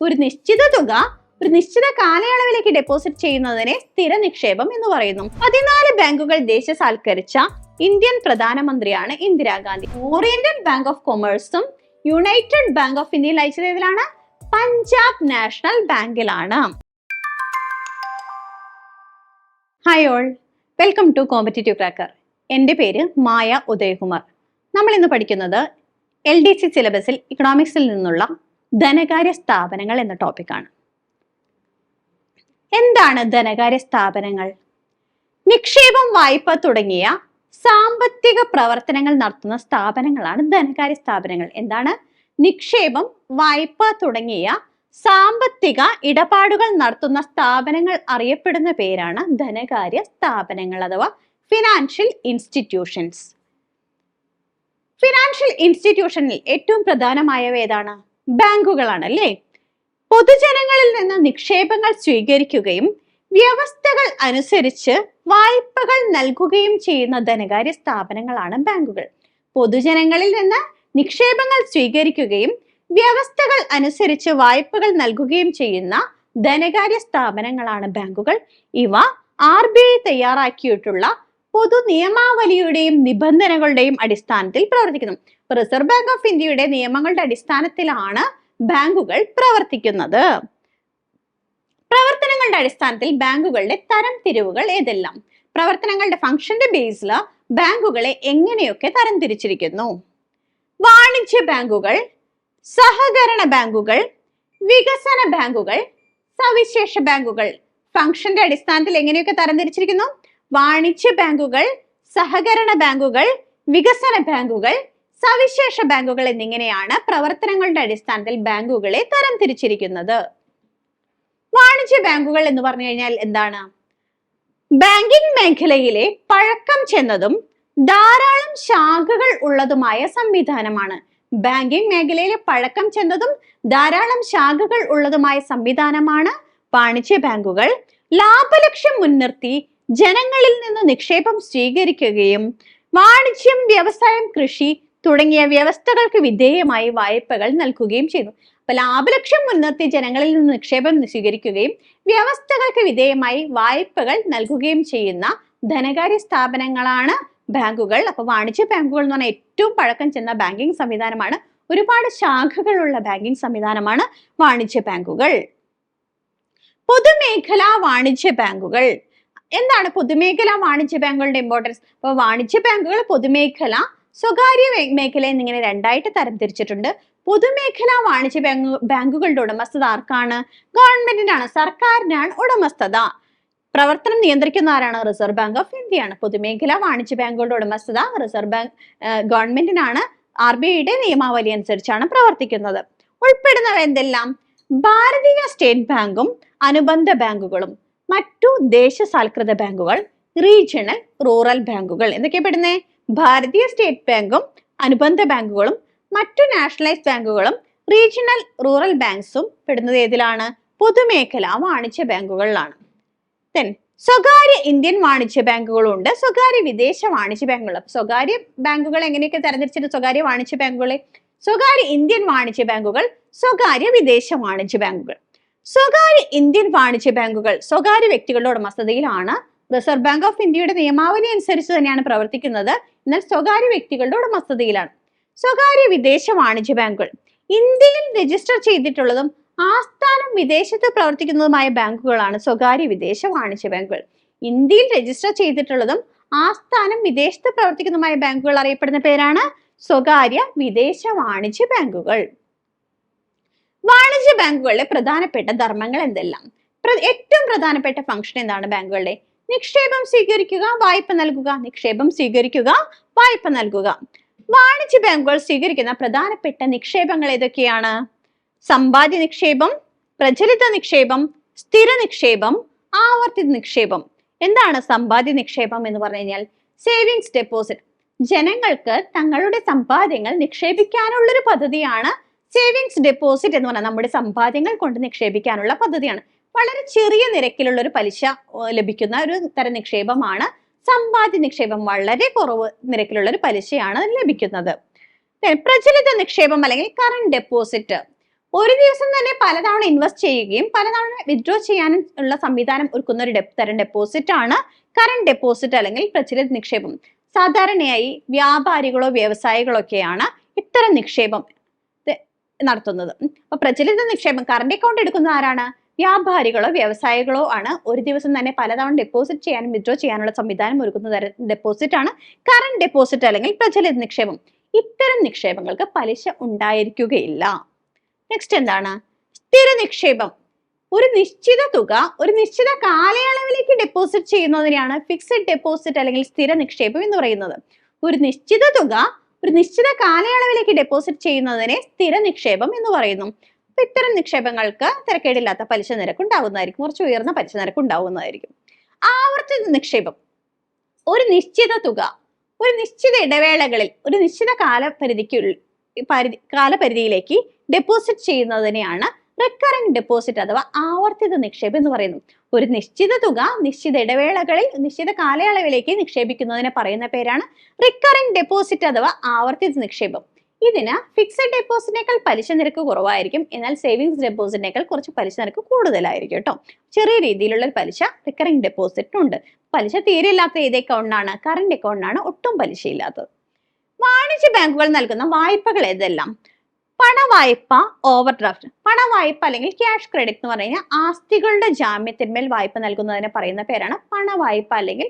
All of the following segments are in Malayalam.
ഒരു നിശ്ചിത തുക ഒരു നിശ്ചിത കാലയളവിലേക്ക് ഡെപ്പോസിറ്റ് ചെയ്യുന്നതിനെ സ്ഥിര നിക്ഷേപം എന്ന് പറയുന്നു. പതിനാല് ബാങ്കുകൾ ദേശസാൽക്കരിച്ച ഇന്ത്യൻ പ്രധാനമന്ത്രിയാണ് ഇന്ദിരാഗാന്ധി. ഓറിയന്റൽ ബാങ്ക് ഓഫ് കൊമേഴ്സും യുണൈറ്റഡ് ബാങ്ക് ഓഫ് ഇന്ത്യയിൽ അയച്ചതിലാണ് Punjab national ബാങ്കിലാണ്. Hi all welcome to competitive cracker എന്റെ പേര് മായ ഉദയകുമാർ. നമ്മൾ ഇന്ന് പഠിക്കുന്നത് എൽ ഡി സി സിലബസിൽ ഇക്കണോമിക്സിൽ നിന്നുള്ള ധനകാര്യ സ്ഥാപനങ്ങൾ എന്ന ടോപ്പിക്കാണ് എന്താണ് ധനകാര്യ സ്ഥാപനങ്ങൾ? നിക്ഷേപം വായ്പ തുടങ്ങിയ സാമ്പത്തിക പ്രവർത്തനങ്ങൾ നടത്തുന്ന സ്ഥാപനങ്ങളാണ് ധനകാര്യ സ്ഥാപനങ്ങൾ. എന്താണ്? നിക്ഷേപം വായ്പ തുടങ്ങിയ സാമ്പത്തിക ഇടപാടുകൾ നടത്തുന്ന സ്ഥാപനങ്ങൾ അറിയപ്പെടുന്ന പേരാണ് ധനകാര്യ സ്ഥാപനങ്ങൾ അഥവാ ഫിനാൻഷ്യൽ ഇൻസ്റ്റിറ്റ്യൂഷൻസ് ഫിനാൻഷ്യൽ ഇൻസ്റ്റിറ്റ്യൂഷനിൽ ഏറ്റവും പ്രധാനമായവ ഏതാണ്? ബാങ്കുകളാണ് അല്ലേ പൊതുജനങ്ങളിൽ നിന്ന് നിക്ഷേപങ്ങൾ സ്വീകരിക്കുകയും വ്യവസ്ഥകൾ അനുസരിച്ച് വായ്പകൾ നൽകുകയും ചെയ്യുന്ന ധനകാര്യ സ്ഥാപനങ്ങളാണ് ബാങ്കുകൾ. പൊതുജനങ്ങളിൽ നിന്ന് നിക്ഷേപങ്ങൾ സ്വീകരിക്കുകയും വ്യവസ്ഥകൾ അനുസരിച്ച് വായ്പകൾ നൽകുകയും ചെയ്യുന്ന ധനകാര്യ സ്ഥാപനങ്ങളാണ് ബാങ്കുകൾ. ഇവ ആർ ബി ഐ തയ്യാറാക്കിയിട്ടുള്ള പൊതു നിയമാവലിയുടെയും നിബന്ധനകളുടെയും അടിസ്ഥാനത്തിൽ പ്രവർത്തിക്കുന്നു. റിസർവ് ബാങ്ക് ഓഫ് ഇന്ത്യയുടെ നിയമങ്ങളുടെ അടിസ്ഥാനത്തിലാണ് ബാങ്കുകൾ പ്രവർത്തിക്കുന്നത്. പ്രവർത്തനങ്ങളുടെ അടിസ്ഥാനത്തിൽ ബാങ്കുകളുടെ തരം തിരിവുകൾ ഏതെല്ലാം? പ്രവർത്തനങ്ങളുടെ ഫംഗ്ഷന്റെ ബേസിൽ ബാങ്കുകളെ എങ്ങനെയൊക്കെ തരംതിരിച്ചിരിക്കുന്നു വാണിജ്യ ബാങ്കുകൾ സഹകരണ ബാങ്കുകൾ വികസന ബാങ്കുകൾ സവിശേഷ ബാങ്കുകൾ. ഫംഗ്ഷന്റെ അടിസ്ഥാനത്തിൽ എങ്ങനെയൊക്കെ തരംതിരിച്ചിരിക്കുന്നു വാണിജ്യ ബാങ്കുകൾ സഹകരണ ബാങ്കുകൾ വികസന ബാങ്കുകൾ സവിശേഷ ബാങ്കുകൾ എന്നിങ്ങനെയാണ് പ്രവർത്തനങ്ങളുടെ അടിസ്ഥാനത്തിൽ ബാങ്കുകളെ തരം തരംതിരിച്ചിരിക്കുന്നത്. വാണിജ്യ ബാങ്കുകൾ എന്ന് പറഞ്ഞു കഴിഞ്ഞാൽ എന്താണ്? ബാങ്കിംഗ് മേഖലയിലെ പഴക്കം ചെന്നതും ധാരാളം ശാഖകൾ ഉള്ളതുമായ സംവിധാനമാണ്. ബാങ്കിംഗ് മേഖലയിലെ പഴക്കം ചെന്നതും ധാരാളം ശാഖകൾ ഉള്ളതുമായ സംവിധാനമാണ് വാണിജ്യ ബാങ്കുകൾ. ലാഭലക്ഷ്യം മുൻനിർത്തി ജനങ്ങളിൽ നിന്ന് നിക്ഷേപം സ്വീകരിക്കുകയും വാണിജ്യം വ്യവസായം കൃഷി തുടങ്ങിയ വ്യവസ്ഥകൾക്ക് വിധേയമായി വായ്പകൾ നൽകുകയും ചെയ്തു. അപ്പൊ ലാഭലക്ഷ്യം മുൻനിർത്തി ജനങ്ങളിൽ നിന്ന് നിക്ഷേപം സ്വീകരിക്കുകയും വ്യവസ്ഥകൾക്ക് വിധേയമായി വായ്പകൾ നൽകുകയും ചെയ്യുന്ന ധനകാര്യ സ്ഥാപനങ്ങളാണ് ബാങ്കുകൾ. അപ്പൊ വാണിജ്യ ബാങ്കുകൾ എന്ന് പറഞ്ഞാൽ ഏറ്റവും പഴക്കം ചെന്ന ബാങ്കിങ് സംവിധാനമാണ്. ഒരുപാട് ശാഖകളുള്ള ബാങ്കിങ് സംവിധാനമാണ് വാണിജ്യ ബാങ്കുകൾ. പൊതുമേഖലാ വാണിജ്യ ബാങ്കുകൾ. എന്താണ് പൊതുമേഖലാ വാണിജ്യ ബാങ്കുകളുടെ ഇമ്പോർട്ടൻസ് അപ്പോൾ വാണിജ്യ ബാങ്കുകൾ പൊതുമേഖല സ്വകാര്യ മേഖല എന്നിങ്ങനെ രണ്ടായിട്ട് തരംതിരിച്ചിട്ടുണ്ട്. പൊതുമേഖലാ വാണിജ്യ ബാങ്ക് ബാങ്കുകളുടെ ഉടമസ്ഥത ആർക്കാണ്? ഗവൺമെന്റിനാണ് സർക്കാരിനാണ് ഉടമസ്ഥത. പ്രവർത്തനം നിയന്ത്രിക്കുന്ന ആരാണ്? റിസർവ് ബാങ്ക് ഓഫ് ഇന്ത്യയാണ്. പൊതുമേഖലാ വാണിജ്യ ബാങ്കുകളുടെ ഉടമസ്ഥത റിസർവ് ബാങ്ക് ഗവൺമെന്റിനാണ്. ആർ ബി ഐയുടെ നിയമാവലി അനുസരിച്ചാണ് പ്രവർത്തിക്കുന്നത്. ഉൾപ്പെടുന്നവ എന്തെല്ലാം? ഭാരതീയ സ്റ്റേറ്റ് ബാങ്കും അനുബന്ധ ബാങ്കുകളും മറ്റു ദേശസാൽകൃത ബാങ്കുകൾ റീജിയണൽ റൂറൽ ബാങ്കുകൾ. എന്തൊക്കെയാ പെടുന്നേ? ഭാരതീയ സ്റ്റേറ്റ് ബാങ്കും അനുബന്ധ ബാങ്കുകളും മറ്റു നാഷണലൈസ് ബാങ്കുകളും റീജിയണൽ റൂറൽ ബാങ്ക്സും പെടുന്നത് ഏതിലാണ്? പൊതുമേഖലാ വാണിജ്യ ബാങ്കുകളിലാണ്. Then, സ്വകാര്യ ഇന്ത്യൻ വാണിജ്യ ബാങ്കുകളും ഉണ്ട് സ്വകാര്യ വിദേശ വാണിജ്യ ബാങ്കുകൾ. സ്വകാര്യ ബാങ്കുകൾ എങ്ങനെയൊക്കെ തരംതിരിച്ചിട്ട് സ്വകാര്യ വാണിജ്യ ബാങ്കുകളെ സ്വകാര്യ ഇന്ത്യൻ വാണിജ്യ ബാങ്കുകൾ സ്വകാര്യ വിദേശ വാണിജ്യ ബാങ്കുകൾ. സ്വകാര്യ ഇന്ത്യൻ വാണിജ്യ ബാങ്കുകൾ സ്വകാര്യ വ്യക്തികളുടെ ഉടമസ്ഥതയിലാണ്. റിസർവ് ബാങ്ക് ഓഫ് ഇന്ത്യയുടെ നിയമാവലി അനുസരിച്ച് തന്നെയാണ് പ്രവർത്തിക്കുന്നത്. എന്നാൽ സ്വകാര്യ വ്യക്തികളുടെ ഉടമസ്ഥതയിലാണ്. സ്വകാര്യ വിദേശ വാണിജ്യ ബാങ്കുകൾ. ഇന്ത്യയിൽ രജിസ്റ്റർ ചെയ്തിട്ടുള്ളതും ആസ്ഥാനം വിദേശത്ത് പ്രവർത്തിക്കുന്നതുമായ ബാങ്കുകളാണ് സ്വകാര്യ വിദേശ വാണിജ്യ ബാങ്കുകൾ. ഇന്ത്യയിൽ രജിസ്റ്റർ ചെയ്തിട്ടുള്ളതും ആസ്ഥാനം വിദേശത്ത് പ്രവർത്തിക്കുന്നതുമായ ബാങ്കുകൾ അറിയപ്പെടുന്ന പേരാണ് സ്വകാര്യ വിദേശ വാണിജ്യ ബാങ്കുകൾ. വാണിജ്യ ബാങ്കുകളുടെ പ്രധാനപ്പെട്ട ധർമ്മങ്ങൾ എന്തെല്ലാം? ഏറ്റവും പ്രധാനപ്പെട്ട ഫംഗ്ഷൻ എന്താണ് ബാങ്കുകളുടെ? നിക്ഷേപം സ്വീകരിക്കുക വായ്പ നൽകുക. നിക്ഷേപം സ്വീകരിക്കുക വായ്പ നൽകുക. വാണിജ്യ ബാങ്കുകൾ സ്വീകരിക്കുന്ന പ്രധാനപ്പെട്ട നിക്ഷേപങ്ങൾ ഏതൊക്കെയാണ്? സമ്പാദ്യ നിക്ഷേപം പ്രചലിത നിക്ഷേപം സ്ഥിര നിക്ഷേപം ആവർത്തിത നിക്ഷേപം. എന്താണ് സമ്പാദ്യ നിക്ഷേപം എന്ന് പറഞ്ഞു കഴിഞ്ഞാൽ? Savings deposit. ജനങ്ങൾക്ക് തങ്ങളുടെ സമ്പാദ്യങ്ങൾ നിക്ഷേപിക്കാനുള്ളൊരു പദ്ധതിയാണ് സേവിങ്സ് ഡെപ്പോസിറ്റ് എന്ന് പറഞ്ഞാൽ നമ്മുടെ സമ്പാദ്യങ്ങൾ കൊണ്ട് നിക്ഷേപിക്കാനുള്ള പദ്ധതിയാണ്. വളരെ ചെറിയ നിരക്കിലുള്ള ഒരു പലിശ ലഭിക്കുന്ന ഒരു തരം നിക്ഷേപമാണ്. സമ്പാദ്യ നിക്ഷേപം വളരെ കുറവ് നിരക്കിലുള്ള ഒരു പലിശയാണ് ലഭിക്കുന്നത്. പ്രചലിത നിക്ഷേപം അല്ലെങ്കിൽ കറണ്ട് ഡെപ്പോസിറ്റ് ഒരു ദിവസം തന്നെ പലതവണ ഇൻവെസ്റ്റ് ചെയ്യുകയും പലതവണ വിഡ്രോ ചെയ്യാനും ഉള്ള സംവിധാനം ഒരുക്കുന്ന ഒരു തരം ഡെപ്പോസിറ്റ് ആണ് കറണ്ട് ഡെപ്പോസിറ്റ് അല്ലെങ്കിൽ പ്രചലിത നിക്ഷേപം. സാധാരണയായി വ്യാപാരികളോ വ്യവസായികളോ ഒക്കെയാണ് ഇത്തരം നിക്ഷേപം നടത്തുന്നത്. അപ്പൊ പ്രചലിത നിക്ഷേപം കറണ്ട് അക്കൗണ്ട് എടുക്കുന്ന ആരാണ്? വ്യാപാരികളോ വ്യവസായികളോ ആണ് ഒരു ദിവസം തന്നെ പലതവണ ഡെപ്പോസിറ്റ് ചെയ്യാനും വിഡ്രോ ചെയ്യാനുള്ള സംവിധാനം ഒരുക്കുന്ന തരം ഡെപ്പോസിറ്റ് ആണ് കറണ്ട് ഡെപ്പോസിറ്റ് അല്ലെങ്കിൽ പ്രചലിത നിക്ഷേപം. ഇത്തരം നിക്ഷേപങ്ങൾക്ക് പലിശ ഉണ്ടായിരിക്കുകയില്ല. നെക്സ്റ്റ് എന്താണ്? സ്ഥിര നിക്ഷേപം. ഒരു നിശ്ചിത തുക ഒരു നിശ്ചിത കാലയളവിലേക്ക് ഡെപ്പോസിറ്റ് ചെയ്യുന്നതിനെയാണ് ഫിക്സഡ് ഡെപ്പോസിറ്റ് അല്ലെങ്കിൽ സ്ഥിര നിക്ഷേപം എന്ന് പറയുന്നത്. ഒരു നിശ്ചിത തുക ഒരു നിശ്ചിത കാലയളവിലേക്ക് ഡെപ്പോസിറ്റ് ചെയ്യുന്നതിനെ സ്ഥിര നിക്ഷേപം എന്ന് പറയുന്നു. അപ്പൊ ഇത്തരം നിക്ഷേപങ്ങൾക്ക് തിരക്കേടില്ലാത്ത പലിശ നിരക്ക് ഉണ്ടാകുന്നതായിരിക്കും കുറച്ച് ഉയർന്ന പലിശ നിരക്ക് ഉണ്ടാകുന്നതായിരിക്കും ആവർത്തിത നിക്ഷേപം. ഒരു നിശ്ചിത തുക. ഒരു നിശ്ചിത ഇടവേളകളിൽ ഒരു നിശ്ചിത കാലപരിധിക്കുള്ളിൽ പരിധി കാലപരിധിയിലേക്ക് ഡെപ്പോസിറ്റ് ചെയ്യുന്നതിനെയാണ് റിക്കറിംഗ് ഡെപ്പോസിറ്റ് അഥവാ ആവർത്തിത നിക്ഷേപം എന്ന് പറയുന്നത്. ഒരു നിശ്ചിത തുക നിശ്ചിത ഇടവേളകളിൽ നിശ്ചിത കാലയളവിലേക്ക് നിക്ഷേപിക്കുന്നതിനെ പറയുന്ന പേരാണ് റിക്കറിംഗ് ഡെപ്പോസിറ്റ് അഥവാ ആവർത്തിത നിക്ഷേപം. ഇതിന് ഫിക്സഡ് ഡെപ്പോസിറ്റിനേക്കാൾ പലിശ നിരക്ക് കുറവായിരിക്കും. എന്നാൽ സേവിങ്സ് ഡെപ്പോസിറ്റിനേക്കാൾ കുറച്ച് പലിശ നിരക്ക് കൂടുതലായിരിക്കും കേട്ടോ ചെറിയ രീതിയിലുള്ള പലിശ റിക്കറിംഗ് ഡെപ്പോസിറ്റിനുണ്ട് പലിശ തീരെ ഇല്ലാത്ത ഏത് അക്കൗണ്ടാണ് കറണ്ട് അക്കൗണ്ടാണ് ഒട്ടും പലിശയില്ലാത്തത്. വാണിജ്യ ബാങ്കുകൾ നൽകുന്ന വായ്പകൾ ഏതെല്ലാം? പണവായ്പ ഓവർ ഡ്രാഫ്റ്റ് പണവായ്പ അല്ലെങ്കിൽ ക്യാഷ് ക്രെഡിറ്റ് എന്ന് പറഞ്ഞു കഴിഞ്ഞാൽ ആസ്തികളുടെ ജാമ്യത്തിന്മേൽ വായ്പ നൽകുന്നതിനെ പറയുന്ന പേരാണ് പണവായ്പ അല്ലെങ്കിൽ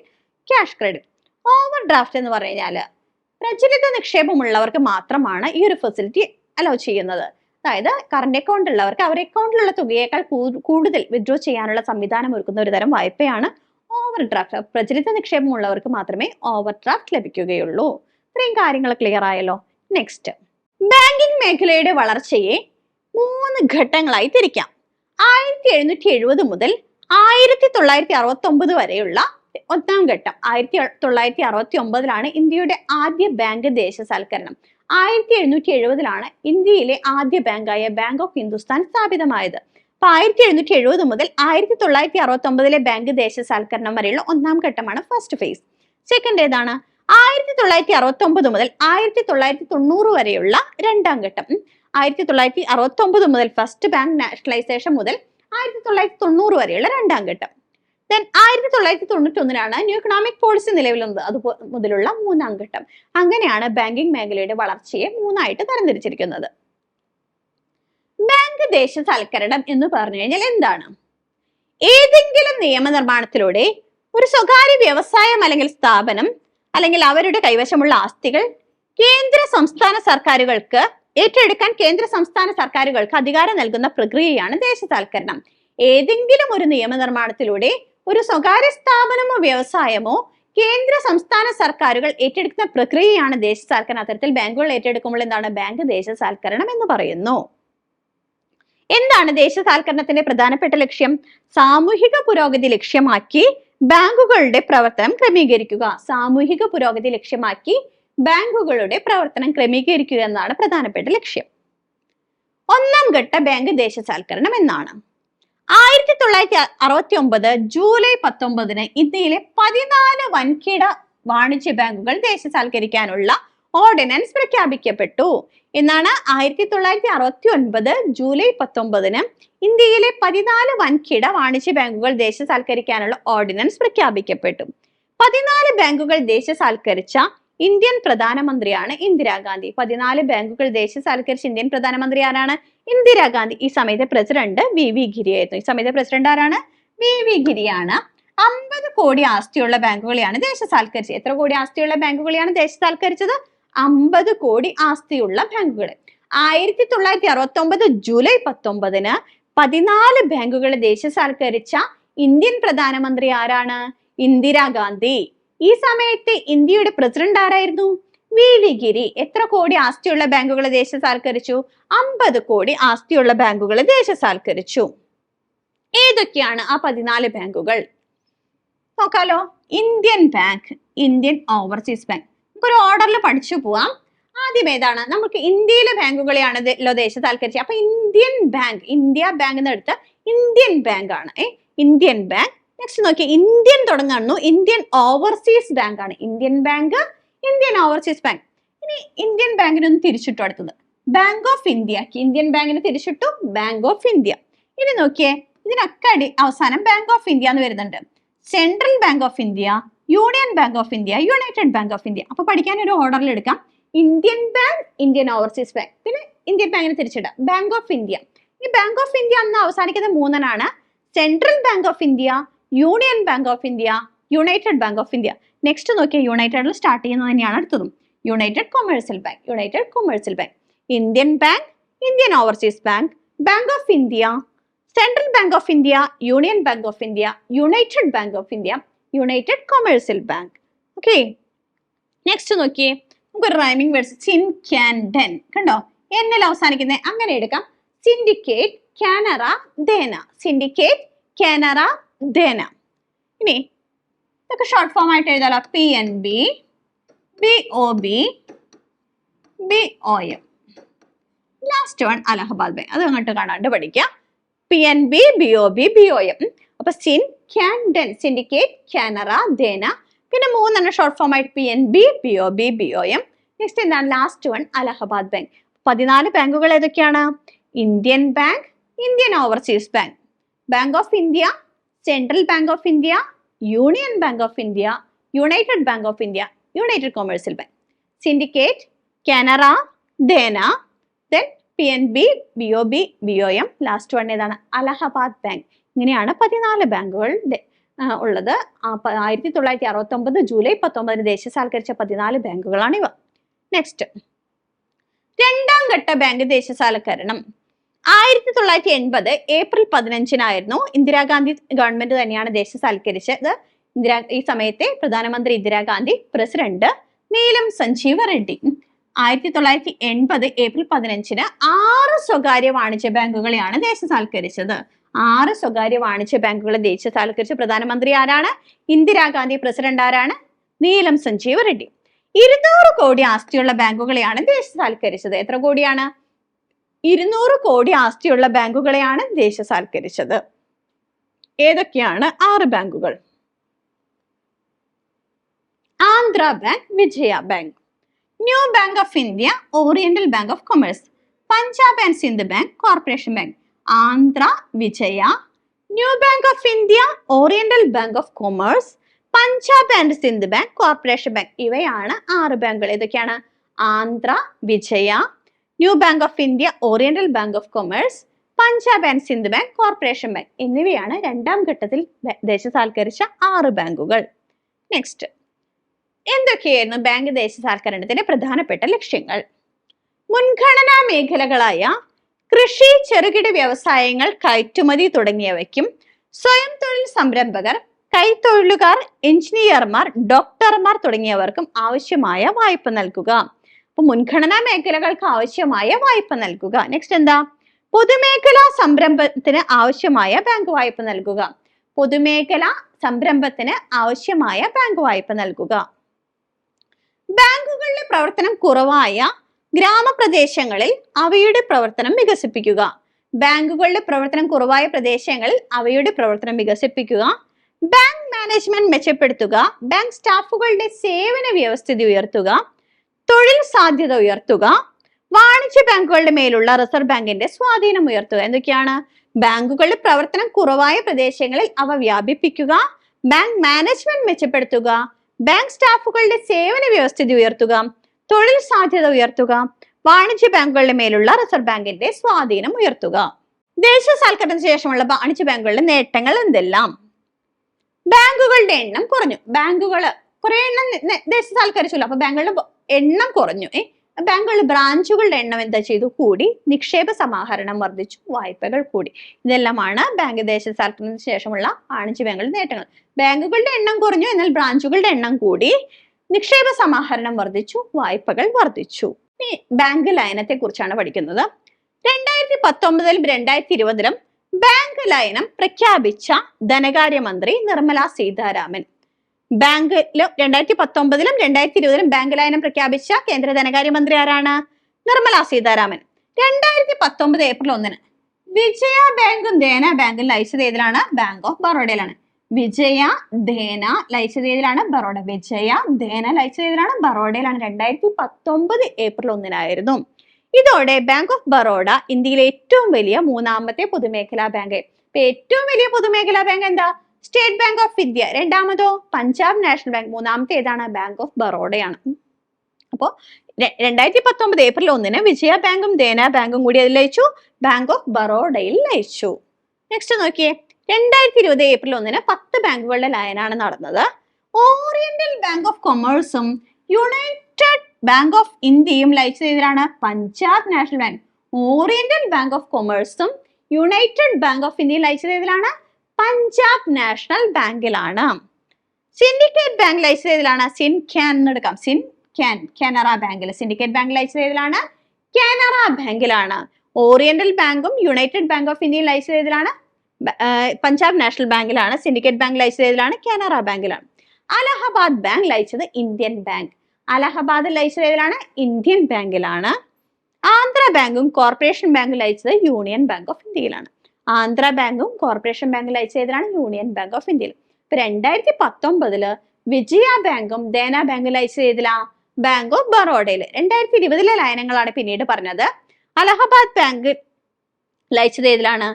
ക്യാഷ് ക്രെഡിറ്റ് ഓവർ ഡ്രാഫ്റ്റ് എന്ന് പറഞ്ഞു കഴിഞ്ഞാൽ പ്രചലിത നിക്ഷേപമുള്ളവർക്ക് മാത്രമാണ് ഈ ഒരു ഫെസിലിറ്റി അലോ ചെയ്യുന്നത്. അതായത് കറണ്ട് അക്കൗണ്ട് ഉള്ളവർക്ക് അവരുടെ അക്കൗണ്ടിലുള്ള തുകയേക്കാൾ കൂടുതൽ വിഡ്രോ ചെയ്യാനുള്ള സംവിധാനം ഒരുക്കുന്ന ഒരു തരം വായ്പയാണ് ഓവർ ഡ്രാഫ്റ്റ് പ്രചലിത നിക്ഷേപമുള്ളവർക്ക് മാത്രമേ ഓവർ ഡ്രാഫ്റ്റ് ലഭിക്കുകയുള്ളൂ. ഇത്രയും കാര്യങ്ങൾ ക്ലിയർ ആയല്ലോ. നെക്സ്റ്റ് ബാങ്കിംഗ് മേഖലയുടെ വളർച്ചയെ മൂന്ന് ഘട്ടങ്ങളായി തിരിക്കാം. ആയിരത്തി എഴുന്നൂറ്റി എഴുപത് മുതൽ ആയിരത്തി തൊള്ളായിരത്തി അറുപത്തി ഒമ്പത് വരെയുള്ള ഒന്നാം ഘട്ടം ആയിരത്തി തൊള്ളായിരത്തി അറുപത്തി ഒമ്പതിലാണ് ഇന്ത്യയുടെ ആദ്യ ബാങ്ക് ദേശസാൽക്കരണം. ആയിരത്തി എഴുന്നൂറ്റി എഴുപതിലാണ് ഇന്ത്യയിലെ ആദ്യ ബാങ്കായ ബാങ്ക് ഓഫ് ഹിന്ദുസ്ഥാൻ സ്ഥാപിതമായത്. അപ്പൊ ആയിരത്തി എഴുന്നൂറ്റി എഴുപത് മുതൽ ആയിരത്തി തൊള്ളായിരത്തി അറുപത്തി ഒമ്പതിലെ ബാങ്ക് ദേശസാൽക്കരണം വരെയുള്ള ഒന്നാം ഘട്ടമാണ് ഫസ്റ്റ് ഫേസ് സെക്കൻഡ് ഏതാണ്? ആയിരത്തി തൊള്ളായിരത്തി അറുപത്തി ഒമ്പത് മുതൽ ആയിരത്തി തൊള്ളായിരത്തി തൊണ്ണൂറ് വരെയുള്ള രണ്ടാം ഘട്ടം. ആയിരത്തി തൊള്ളായിരത്തി അറുപത്തി ഒമ്പത് മുതൽ ഫസ്റ്റ് ബാങ്ക് നാഷണലൈസേഷൻ മുതൽ ആയിരത്തി തൊള്ളായിരത്തി തൊണ്ണൂറ് വരെയുള്ള രണ്ടാം ഘട്ടം. ദെൻ ആയിരത്തി തൊള്ളായിരത്തി തൊണ്ണൂറ്റി ഒന്നിനാണ് ന്യൂ ഇക്കണോമിക് പോളിസി നിലവിൽ വന്നത് അത് മുതലുള്ള മൂന്നാം ഘട്ടം അങ്ങനെയാണ് ബാങ്കിംഗ് മേഖലയുടെ വളർച്ചയെ മൂന്നായിട്ട് തരംതിരിച്ചിരിക്കുന്നത്. ബാങ്ക് ദേശസാൽക്കരണം എന്ന് പറഞ്ഞു കഴിഞ്ഞാൽ എന്താണ്? ഏതെങ്കിലും നിയമനിർമ്മാണത്തിലൂടെ ഒരു സ്വകാര്യ വ്യവസായം അല്ലെങ്കിൽ സ്ഥാപനം അല്ലെങ്കിൽ അവരുടെ കൈവശമുള്ള ആസ്തികൾ കേന്ദ്ര സംസ്ഥാന സർക്കാരുകൾക്ക് ഏറ്റെടുക്കാൻ കേന്ദ്ര സംസ്ഥാന സർക്കാരുകൾക്ക് അധികാരം നൽകുന്ന പ്രക്രിയയാണ് ദേശസാൽക്കരണം. ഏതെങ്കിലും ഒരു നിയമനിർമ്മാണത്തിലൂടെ ഒരു സ്വകാര്യ സ്ഥാപനമോ വ്യവസായമോ കേന്ദ്ര സംസ്ഥാന സർക്കാരുകൾ ഏറ്റെടുക്കുന്ന പ്രക്രിയയാണ് ദേശസാൽക്കരണം അത്തരത്തിൽ ബാങ്കുകൾ ഏറ്റെടുക്കുമ്പോൾ എന്താണ്? ബാങ്ക് ദേശസാൽക്കരണം എന്ന് പറയുന്നു. എന്താണ് ദേശസാൽക്കരണത്തിന്റെ പ്രധാനപ്പെട്ട ലക്ഷ്യം? സാമൂഹിക പുരോഗതി ലക്ഷ്യമാക്കി ബാങ്കുകളുടെ പ്രവർത്തനം ക്രമീകരിക്കുക. സാമൂഹിക പുരോഗതി ലക്ഷ്യമാക്കി ബാങ്കുകളുടെ പ്രവർത്തനം ക്രമീകരിക്കുക എന്നാണ് പ്രധാനപ്പെട്ട ലക്ഷ്യം. ഒന്നാം ഘട്ട ബാങ്ക് ദേശസാൽക്കരണം എന്നാണ്. ആയിരത്തി തൊള്ളായിരത്തി അറുപത്തി ഒമ്പത് ജൂലൈ പത്തൊമ്പതിന് ഇന്ത്യയിലെ പതിനാല് വൻകിട വാണിജ്യ ബാങ്കുകൾ ദേശസാൽക്കരിക്കാനുള്ള ഓർഡിനൻസ് പ്രഖ്യാപിക്കപ്പെട്ടു. എന്നാണ് ആയിരത്തി തൊള്ളായിരത്തി അറുപത്തി ഒൻപത് ജൂലൈ പത്തൊമ്പതിന് ഇന്ത്യയിലെ പതിനാല് വൻകിട വാണിജ്യ ബാങ്കുകൾ ദേശസാൽക്കരിക്കാനുള്ള ഓർഡിനൻസ് പ്രഖ്യാപിക്കപ്പെട്ടു. പതിനാല് ബാങ്കുകൾ ദേശസാൽക്കരിച്ച ഇന്ത്യൻ പ്രധാനമന്ത്രിയാണ് ഇന്ദിരാഗാന്ധി പതിനാല് ബാങ്കുകൾ ദേശസാൽക്കരിച്ച ഇന്ത്യൻ പ്രധാനമന്ത്രി ആരാണ്? ഇന്ദിരാഗാന്ധി ഈ സമയത്തെ പ്രസിഡന്റ് വി വി ഗിരിയായിരുന്നു ഈ സമയത്തെ പ്രസിഡന്റ് ആരാണ്? വി വി ഗിരിയാണ്. അമ്പത് കോടി ആസ്തിയുള്ള ബാങ്കുകളെയാണ് ദേശസാൽക്കരിച്ചത് എത്ര കോടി ആസ്തിയുള്ള ബാങ്കുകളെയാണ് ദേശസാൽക്കരിച്ചത് അമ്പത് കോടി ആസ്തിയുള്ള ബാങ്കുകൾ. ആയിരത്തി തൊള്ളായിരത്തി അറുപത്തി ഒമ്പത് ജൂലൈ പത്തൊമ്പതിന് പതിനാല് ബാങ്കുകളെ ദേശസാൽക്കരിച്ച ഇന്ത്യൻ പ്രധാനമന്ത്രി ആരാണ്? ഇന്ദിരാഗാന്ധി ഈ സമയത്ത് ഇന്ത്യയുടെ പ്രസിഡന്റ് ആരായിരുന്നു? വി വി ഗിരി എത്ര കോടി ആസ്തിയുള്ള ബാങ്കുകളെ ദേശസാൽക്കരിച്ചു? അമ്പത് കോടി ആസ്തിയുള്ള ബാങ്കുകളെ ദേശസാൽക്കരിച്ചു. ഏതൊക്കെയാണ് ആ പതിനാല് ബാങ്കുകൾ? നോക്കാലോ. Indian Bank Indian Overseas Bank. നമുക്കൊരു ഓർഡറിൽ പഠിച്ചു പോവാം. ആദ്യം ഏതാണ്? നമുക്ക് ഇന്ത്യയിലെ ബാങ്കുകളെയാണ് ദേശ ദേശസാൽക്കരിച്ചത്. അപ്പൊ ഇന്ത്യൻ ബാങ്ക് ഇന്ത്യ ബാങ്ക് എന്നെടുത്ത് ഇന്ത്യൻ ബാങ്ക് ആണ് ഇന്ത്യൻ ബാങ്ക് നെക്സ്റ്റ് നോക്കിയാൽ ഇന്ത്യൻ തുടങ്ങുന്നു ഇന്ത്യൻ ഓവർസീസ് ബാങ്ക് ആണ്. Indian Bank Indian Overseas Bank ഇനി ഇന്ത്യൻ ബാങ്കിനൊന്ന് തിരിച്ചിട്ടു അടുത്തത്. ബാങ്ക് ഓഫ് ഇന്ത്യ ഇന്ത്യൻ ബാങ്കിന് തിരിച്ചിട്ടു ബാങ്ക് ഓഫ് ഇന്ത്യ ഇനി നോക്കിയേ ഇതിനൊക്കെ അടി അവസാനം ബാങ്ക് ഓഫ് ഇന്ത്യ എന്ന് വരുന്നുണ്ട്. Central bank of India union bank of India united bank of India അപ്പൊ പഠിക്കാൻ ഒരു ഓർഡറിൽ എടുക്കാം. Indian bank Indian overseas bank പിന്നെ ഇന്ത്യൻ ബാങ്കിന് തിരിച്ചിടാം. ബാങ്ക് ഓഫ് ഇന്ത്യ ഈ ബാങ്ക് ഓഫ് ഇന്ത്യ അന്ന് അവസാനിക്കുന്നത് മൂന്നനാണ്. Central bank of India union bank of India united bank of India next നോക്കിയാൽ യുണൈറ്റഡിൽ സ്റ്റാർട്ട് ചെയ്യുന്നത് തന്നെയാണ് അടുത്തതും. United commercial bank united commercial bank Indian bank Indian overseas bank bank of India central bank of India union bank of India united bank of India united commercial bank okay next നോക്കിയേ നമുക്കൊരു rhyming words syn can den കണ്ടോ? എന്നിൽ അവസാനിക്കുന്നത് അങ്ങനെ എടുക്കാം. സിൻഡിക്കേറ്റ് കാനറ ദേന സിൻഡിക്കേറ്റ് കാനറ ദേന ഇനി ഇതൊക്കെ ഷോർട്ട് ഫോം ആയിട്ട് എഴുതാലോ P N B B O B B O M last one Allahabad Bank അത് അങ്ങോട്ട് കാണാണ്ട് പഠിക്കാം P N B B O B B O M അപ്പൊ syn can den syndicate Canara Dena പിന്നെ മൂന്നെണ്ണം ഷോർട്ട് ഫോം ആയിട്ട് P N B B O B B O M next എന്താണ് ലാസ്റ്റ് വൺ അലഹബാദ് ബാങ്ക് പതിനാല് ബാങ്കുകൾ ഏതൊക്കെയാണ് Indian Bank Indian Overseas Bank Bank of India Central Bank of India Union Bank of India United Bank of India United Commercial Bank Syndicate Canara Dena then P N B B O B B O M last one ഏതാണ്? അലഹബാദ് ബാങ്ക് ഇങ്ങനെയാണ് പതിനാല് ബാങ്കുകളുടെ ഉള്ളത്. ആയിരത്തി തൊള്ളായിരത്തി അറുപത്തൊമ്പത് ജൂലൈ പത്തൊമ്പതിന് ദേശസാൽക്കരിച്ച പതിനാല് ബാങ്കുകളാണ് ഇവ നെക്സ്റ്റ് രണ്ടാം ഘട്ട ബാങ്ക് ദേശസാൽക്കരണം ആയിരത്തി തൊള്ളായിരത്തി എൺപത് ഏപ്രിൽ പതിനഞ്ചിനായിരുന്നു ഇന്ദിരാഗാന്ധി ഗവൺമെന്റ് തന്നെയാണ് ദേശസാൽക്കരിച്ചത്. ഇന്ദിരാ ഈ സമയത്തെ പ്രധാനമന്ത്രി ഇന്ദിരാഗാന്ധി പ്രസിഡന്റ് നീലം സഞ്ജീവ റെഡ്ഡി. ആയിരത്തി തൊള്ളായിരത്തി എൺപത് ഏപ്രിൽ പതിനഞ്ചിന് ആറ് സ്വകാര്യ വാണിജ്യ ബാങ്കുകളെയാണ് ദേശസാൽക്കരിച്ചത്. ആറ് സ്വകാര്യ വാണിജ്യ ബാങ്കുകളെ ദേശസാൽക്കരിച്ച പ്രധാനമന്ത്രി ആരാണ്? ഇന്ദിരാഗാന്ധി പ്രസിഡന്റ് ആരാണ്? നീലം സഞ്ജീവ റെഡ്ഡി. ഇരുന്നൂറ് കോടി ആസ്തിയുള്ള ബാങ്കുകളെയാണ് ദേശസാൽക്കരിച്ചത്. എത്ര കോടിയാണ്? ഇരുന്നൂറ് കോടി ആസ്തിയുള്ള ബാങ്കുകളെയാണ് ദേശസാൽക്കരിച്ചത്. ഏതൊക്കെയാണ് ആറ് ബാങ്കുകൾ? Andhra Bank Vijaya Bank New Bank of India Oriental Bank of Commerce Punjab and Sind Bank Corporation Bank Andhra Vijaya New Bank of India Oriental Bank of Commerce Punjab and Sind Bank Corporation Bank. ഇവയാണ് ആറ് ബാങ്കുകൾ. ഏതൊക്കെയാണ്? Andhra Vijaya New Bank of India Oriental Bank of Commerce Punjab and Sind Bank Corporation Bank എന്നിവയാണ് രണ്ടാം ഘട്ടത്തിൽ ദേശസാൽക്കരിച്ച ആറ് ബാങ്കുകൾ. നെക്സ്റ്റ് എന്തൊക്കെയായിരുന്നു ബാങ്ക് ദേശസാൽക്കരണത്തിന്റെ പ്രധാനപ്പെട്ട ലക്ഷ്യങ്ങൾ? മുൻഗണനാ മേഖലകളായ കൃഷി ചെറുകിട വ്യവസായങ്ങൾ കയറ്റുമതി തുടങ്ങിയവയ്ക്കും സ്വയം തൊഴിൽ സംരംഭകർ കൈത്തൊഴിലുകാർ എഞ്ചിനീയർമാർ ഡോക്ടർമാർ തുടങ്ങിയവർക്കും ആവശ്യമായ വായ്പ നൽകുക. അപ്പൊ മുൻഗണനാ മേഖലകൾക്ക് ആവശ്യമായ വായ്പ നൽകുക. നെക്സ്റ്റ് എന്താ? പൊതുമേഖലാ സംരംഭത്തിന് ആവശ്യമായ ബാങ്ക് വായ്പ നൽകുക. പൊതുമേഖലാ സംരംഭത്തിന് ആവശ്യമായ ബാങ്ക് വായ്പ നൽകുക. ബാങ്കുകളുടെ പ്രവർത്തനം കുറവായ ഗ്രാമപ്രദേശങ്ങളിൽ അവയുടെ പ്രവർത്തനം വികസിപ്പിക്കുക. ബാങ്കുകളുടെ പ്രവർത്തനം കുറവായ പ്രദേശങ്ങളിൽ അവയുടെ പ്രവർത്തനം വികസിപ്പിക്കുക. ബാങ്ക് മാനേജ്മെന്റ് മെച്ചപ്പെടുത്തുക. ബാങ്ക് സ്റ്റാഫുകളുടെ സേവന വ്യവസ്ഥിതി ഉയർത്തുക. തൊഴിൽ സാധ്യത ഉയർത്തുക വാണിജ്യ ബാങ്കുകളുടെ മേലുള്ള റിസർവ് ബാങ്കിന്റെ സ്വാധീനം ഉയർത്തുക. എന്തൊക്കെയാണ്? ബാങ്കുകളുടെ പ്രവർത്തനം കുറവായ പ്രദേശങ്ങളിൽ അവ വ്യാപിപ്പിക്കുക ബാങ്ക് മാനേജ്മെന്റ് മെച്ചപ്പെടുത്തുക ബാങ്ക് സ്റ്റാഫുകളുടെ സേവന വ്യവസ്ഥിതി ഉയർത്തുക തൊഴിൽ സാധ്യത ഉയർത്തുക വാണിജ്യ ബാങ്കുകളുടെ മേലുള്ള റിസർവ് ബാങ്കിന്റെ സ്വാധീനം ഉയർത്തുക. ദേശസാൽക്കരണത്തിന് ശേഷമുള്ള വാണിജ്യ ബാങ്കുകളുടെ നേട്ടങ്ങൾ എന്തെല്ലാം? ബാങ്കുകളുടെ എണ്ണം കുറഞ്ഞു. ബാങ്കുകൾ കുറെ എണ്ണം നെ- ദേശസാൽക്കരിച്ചല്ലോ അപ്പൊ ബാങ്കുകളുടെ എണ്ണം കുറഞ്ഞു. ഏ ബാങ്കുകളുടെ ബ്രാഞ്ചുകളുടെ എണ്ണം എന്താ ചെയ്തു? കൂടി. നിക്ഷേപ സമാഹരണം വർദ്ധിച്ചു. വായ്പകൾ കൂടി. ഇതെല്ലാമാണ് ബാങ്ക് ദേശസാൽക്കരണത്തിന് ശേഷമുള്ള വാണിജ്യ ബാങ്കുകളുടെ നേട്ടങ്ങൾ. ബാങ്കുകളുടെ എണ്ണം കുറഞ്ഞു എന്നാൽ ബ്രാഞ്ചുകളുടെ എണ്ണം കൂടി. നിക്ഷേപ സമാഹരണം വർദ്ധിച്ചു വായ്പകൾ വർദ്ധിച്ചു. ഇനി ബാങ്ക് ലയനത്തെ കുറിച്ചാണ് പഠിക്കുന്നത്. രണ്ടായിരത്തി പത്തൊമ്പതിലും രണ്ടായിരത്തി ഇരുപതിലും ബാങ്ക് ലയനം പ്രഖ്യാപിച്ച ധനകാര്യമന്ത്രി നിർമ്മല സീതാരാമൻ. ബാങ്കിലും രണ്ടായിരത്തി പത്തൊമ്പതിലും രണ്ടായിരത്തി ഇരുപതിലും ബാങ്ക് ലയനം പ്രഖ്യാപിച്ച കേന്ദ്ര ധനകാര്യമന്ത്രി ആരാണ്? നിർമ്മല സീതാരാമൻ. രണ്ടായിരത്തി പത്തൊമ്പത് ഏപ്രിൽ ഒന്നിന് വിജയ ബാങ്കും ദേന ബാങ്കും ലയിച്ചത് ഏതിലാണ്? Bank of ബറോഡയിലാണ്. വിജയ ദേന ലയിച്ചത് ഏതിലാണ്? ബറോഡ. വിജയ ദേന ലയിച്ചത് ഏതിലാണ്? ബറോഡയിലാണ്. രണ്ടായിരത്തി പത്തൊമ്പത് ഏപ്രിൽ ഒന്നിനായിരുന്നു. ഇതോടെ ബാങ്ക് ഓഫ് ബറോഡ ഇന്ത്യയിലെ ഏറ്റവും വലിയ മൂന്നാമത്തെ പൊതുമേഖലാ ബാങ്ക്. ഏറ്റവും വലിയ പൊതുമേഖലാ ബാങ്ക് എന്താ? സ്റ്റേറ്റ് ബാങ്ക് ഓഫ് ഇന്ത്യ രണ്ടാമതോ? പഞ്ചാബ് നാഷണൽ ബാങ്ക് മൂന്നാമത്തെ ഏതാണ്? ബാങ്ക് ഓഫ് ബറോഡയാണ് അപ്പോൾ രണ്ടായിരത്തി പത്തൊമ്പത് ഏപ്രിൽ ഒന്നിന് വിജയ ബാങ്കും ദേന ബാങ്കും കൂടി അതിൽ ലയിച്ചു ബാങ്ക് ഓഫ് ബറോഡയിൽ ലയിച്ചു നെക്സ്റ്റ് നോക്കിയേ. രണ്ടായിരത്തി ഇരുപത് ഏപ്രിൽ ഒന്നിന് പത്ത് ബാങ്കുകളുടെ ലയനാണ് നടന്നത്. ഓറിയന്റൽ ബാങ്ക് ഓഫ് കൊമേഴ്സും യുണൈറ്റഡ് ബാങ്ക് ഓഫ് ഇന്ത്യയും ലയിച്ചത് ഇതിലാണ് Punjab National Bank Oriental Bank of കൊമേഴ്സും United bank of ഇന്ത്യയും ലയിച്ചത് ഇതിലാണ് പഞ്ചാബ് നാഷണൽ ബാങ്കിലാണ്. സിൻഡിക്കേറ്റ് ബാങ്ക് ലൈസൻസ് ഏതിലാണ്? സിൻ ക്യാൻ എന്ന് എടുക്കാം. സിൻ ക്യാൻ കാനറ ബാങ്കിൽ സിൻഡിക്കേറ്റ് ബാങ്ക് ലൈസൻസ് ഏതിലാണ്? കാനറ ബാങ്കിലാണ് ഓറിയന്റൽ ബാങ്കും യുണൈറ്റഡ് ബാങ്ക് ഓഫ് ഇന്ത്യയും ലൈസൻസ് ഏതിലാണ്? പഞ്ചാബ് നാഷണൽ ബാങ്കിലാണ് സിൻഡിക്കേറ്റ് ബാങ്ക് ലൈസൻസ് ഏതിലാണ്? കാനറ ബാങ്കിലാണ് അലഹബാദ് ബാങ്ക് ലയിച്ചത് ഇന്ത്യൻ ബാങ്ക് അലഹബാദ് ലയിച്ചത് ഏതിലാണ്? ഇന്ത്യൻ ബാങ്കിലാണ് ആന്ധ്ര ബാങ്കും കോർപ്പറേഷൻ ബാങ്കും ലയിച്ചത് യൂണിയൻ ബാങ്ക് ഓഫ് ഇന്ത്യയിലാണ് ആന്ധ്ര ബാങ്കും കോർപ്പറേഷൻ ബാങ്കും ലയിച്ചത് ചെയ്തതാണ് യൂണിയൻ ബാങ്ക് ഓഫ് ഇന്ത്യയിൽ ഇപ്പൊ രണ്ടായിരത്തി പത്തൊമ്പതിൽ വിജയ ബാങ്കും ദേന ബാങ്കും ലയിച്ചത് ഏതിലാ? ബാങ്ക് ഓഫ് ബറോഡയിൽ രണ്ടായിരത്തി ഇരുപതിലെ ലയനങ്ങളാണ് പിന്നീട് പറഞ്ഞത്. അലഹബാദ് ബാങ്ക് ലയിച്ചത് ഏതിലാണ്?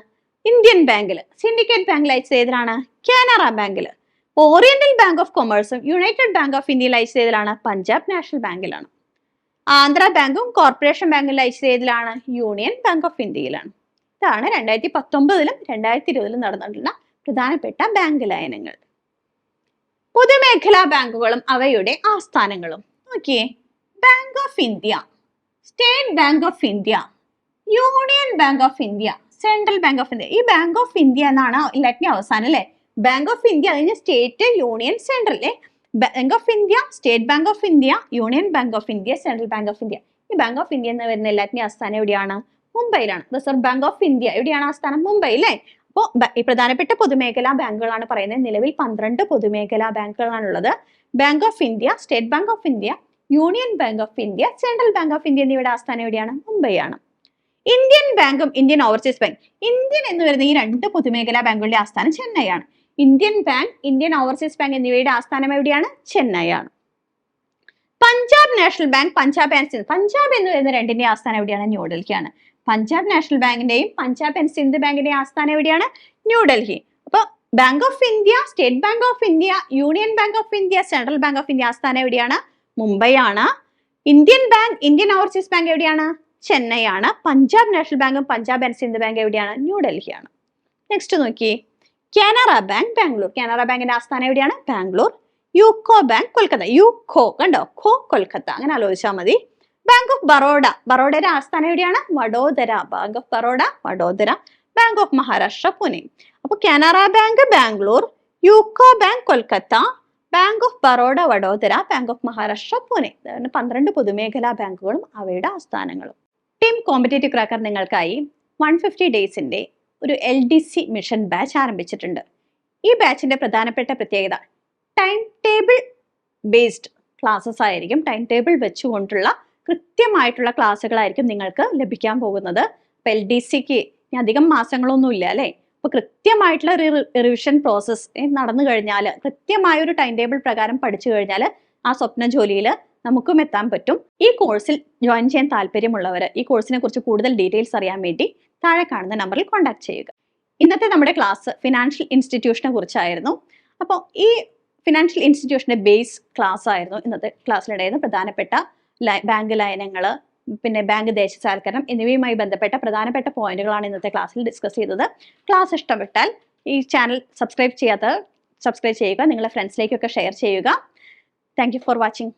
ഇന്ത്യൻ ബാങ്കിൽ സിൻഡിക്കേറ്റ് ബാങ്ക് ലയിച്ചത് ഏതിലാണ്? കാനറ ബാങ്കിൽ ഓറിയന്റൽ ബാങ്ക് ഓഫ് കൊമേഴ്സും യുണൈറ്റഡ് ബാങ്ക് ഓഫ് ഇന്ത്യയിൽ ലയിച്ചത് ഏതിലാണ്? പഞ്ചാബ് നാഷണൽ ബാങ്കിലാണ്. ആന്ധ്ര ബാങ്കും കോർപ്പറേഷൻ ബാങ്കും ലയിച്ചത് ഏതിലാണ്? യൂണിയൻ ബാങ്ക് ഓഫ് ഇന്ത്യയിലാണ്. ഇതാണ് രണ്ടായിരത്തി പത്തൊമ്പതിലും രണ്ടായിരത്തി ഇരുപതിലും നടന്നിട്ടുള്ള പ്രധാനപ്പെട്ട ബാങ്ക് ലയനങ്ങൾ പൊതുമേഖലാ ബാങ്കുകളും അവയുടെ ആസ്ഥാനങ്ങളും നോക്കിയേ bank of India state bank of India union bank of India central bank of India ഈ ബാങ്ക് ഓഫ് ഇന്ത്യ എന്നാണ് എല്ലാറ്റിനും അവസാനം അല്ലേ ബാങ്ക് ഓഫ് ഇന്ത്യ അതിന് state union central bank of India state bank of India union bank of India central bank of India ഈ ബാങ്ക് ഓഫ് ഇന്ത്യ എന്ന് വരുന്ന എല്ലാറ്റിനും ആസ്ഥാനം എവിടെയാണ് മുംബൈയിലാണ്. റിസർവ് ബാങ്ക് ഓഫ് ഇന്ത്യ എവിടെയാണ് ആസ്ഥാനം മുംബൈ അല്ലേ അപ്പോൾ പ്രധാനപ്പെട്ട പൊതുമേഖലാ ബാങ്കുകളാണ് പറയുന്നത്. നിലവിൽ പന്ത്രണ്ട് പൊതുമേഖലാ ബാങ്കുകളാണുള്ളത്. Bank of India State Bank of India Union Bank of India Central Bank of India എന്നിവയുടെ ആസ്ഥാനം എവിടെയാണ്? മുംബൈ ആണ് ഇന്ത്യൻ ബാങ്കും ഇന്ത്യൻ ഓവർസീസ് ബാങ്ക് ഇന്ത്യൻ എന്ന് വരുന്ന ഈ രണ്ട് പൊതുമേഖലാ ബാങ്കുകളുടെ ആസ്ഥാനം ചെന്നൈയാണ്. Indian bank Indian overseas bank എന്നിവയുടെ ആസ്ഥാനം എവിടെയാണ്? ചെന്നൈ ആണ് Punjab national bank Punjab and Punjab എന്ന് വരുന്ന രണ്ടിന്റെ ആസ്ഥാനം എവിടെയാണ്? ന്യൂഡൽഹിയാണ്. പഞ്ചാബ് നാഷണൽ ബാങ്കിന്റെയും പഞ്ചാബ് ആൻഡ് സിന്ധ് ബാങ്കിന്റെയും ആസ്ഥാനം എവിടെയാണ്? ന്യൂഡൽഹി അപ്പൊ bank of India State Bank of India Union Bank of India Central Bank of India ആസ്ഥാനം എവിടെയാണ്? മുംബൈ ആണ് Indian bank Indian overseas bank എവിടെയാണ്? ചെന്നൈ ആണ് പഞ്ചാബ് നാഷണൽ ബാങ്കും പഞ്ചാബ് ആൻഡ് സിന്ധ് ബാങ്ക് എവിടെയാണ്? ന്യൂഡൽഹി ആണ് നെക്സ്റ്റ് നോക്കി. കാനറ ബാങ്ക് ബാംഗ്ലൂർ. കാനറ ബാങ്കിന്റെ ആസ്ഥാനം എവിടെയാണ്? Bangalore. UCO bank Kolkata. UCO കണ്ടോ? ഖോ കൊൽക്കത്ത. അങ്ങനെ ആലോചിച്ചാൽ മതി. ബാങ്ക് ഓഫ് ബറോഡ ബറോഡയുടെ ആസ്ഥാനം എവിടെയാണ്? Vadodara. Bank of Baroda Vadodara. Bank of Maharashtra Pune അപ്പൊ Canara bank Bangalore UCO bank Kolkata bank of Baroda Vadodara. Bank of Maharashtra Pune പന്ത്രണ്ട് പൊതുമേഖലാ ബാങ്കുകളും അവയുടെ ആസ്ഥാനങ്ങളും. ടീം കോമ്പറ്റേറ്റീവ് ക്രാക്കർ നിങ്ങൾക്കായി വൺ ഫിഫ്റ്റി ഡേയ്സിന്റെ ഒരു L D C mission batch ആരംഭിച്ചിട്ടുണ്ട്. ഈ ബാച്ചിന്റെ പ്രധാനപ്പെട്ട പ്രത്യേകത ടൈം ടേബിൾ ബേസ്ഡ് ക്ലാസ്സസ് ആയിരിക്കും. ടൈം ടേബിൾ വെച്ചുകൊണ്ടുള്ള കൃത്യമായിട്ടുള്ള ക്ലാസ്സുകളായിരിക്കും നിങ്ങൾക്ക് ലഭിക്കാൻ പോകുന്നത്. ഇപ്പൊ എൽ ഡി സിക്ക് അധികം മാസങ്ങളൊന്നും ഇല്ല അല്ലേ? അപ്പോൾ കൃത്യമായിട്ടുള്ള റിവിഷൻ പ്രോസസ്സ് നടന്നു കഴിഞ്ഞാൽ കൃത്യമായ ഒരു ടൈം ടേബിൾ പ്രകാരം പഠിച്ചു കഴിഞ്ഞാൽ ആ സ്വപ്ന ജോലിയിൽ നമുക്കും എത്താൻ പറ്റും. ഈ കോഴ്സിൽ ജോയിൻ ചെയ്യാൻ താല്പര്യമുള്ളവർ ഈ കോഴ്സിനെ കുറിച്ച് കൂടുതൽ ഡീറ്റെയിൽസ് അറിയാൻ വേണ്ടി താഴെ കാണുന്ന നമ്പറിൽ കോൺടാക്ട് ചെയ്യുക. ഇന്നത്തെ നമ്മുടെ ക്ലാസ് ഫിനാൻഷ്യൽ ഇൻസ്റ്റിറ്റ്യൂഷനെ കുറിച്ചായിരുന്നു. അപ്പോൾ ഈ ഫിനാൻഷ്യൽ ഇൻസ്റ്റിറ്റ്യൂഷന്റെ ബേസ് ക്ലാസ് ആയിരുന്നു ഇന്നത്തെ ക്ലാസ്സിലുണ്ടായിരുന്ന പ്രധാനപ്പെട്ട ബാങ്ക് ലയനങ്ങൾ പിന്നെ ബാങ്ക് ദേശസാൽക്കരണം എന്നിവയുമായി ബന്ധപ്പെട്ട പ്രധാനപ്പെട്ട പോയിന്റുകളാണ് ഇന്നത്തെ ക്ലാസ്സിൽ ഡിസ്കസ് ചെയ്തത്. ക്ലാസ് ഇഷ്ടപ്പെട്ടാൽ ഈ ചാനൽ സബ്സ്ക്രൈബ് ചെയ്യാത്ത സബ്സ്ക്രൈബ് ചെയ്യുക നിങ്ങളുടെ ഫ്രണ്ട്സിലേക്കൊക്കെ ഷെയർ ചെയ്യുക. Thank for watching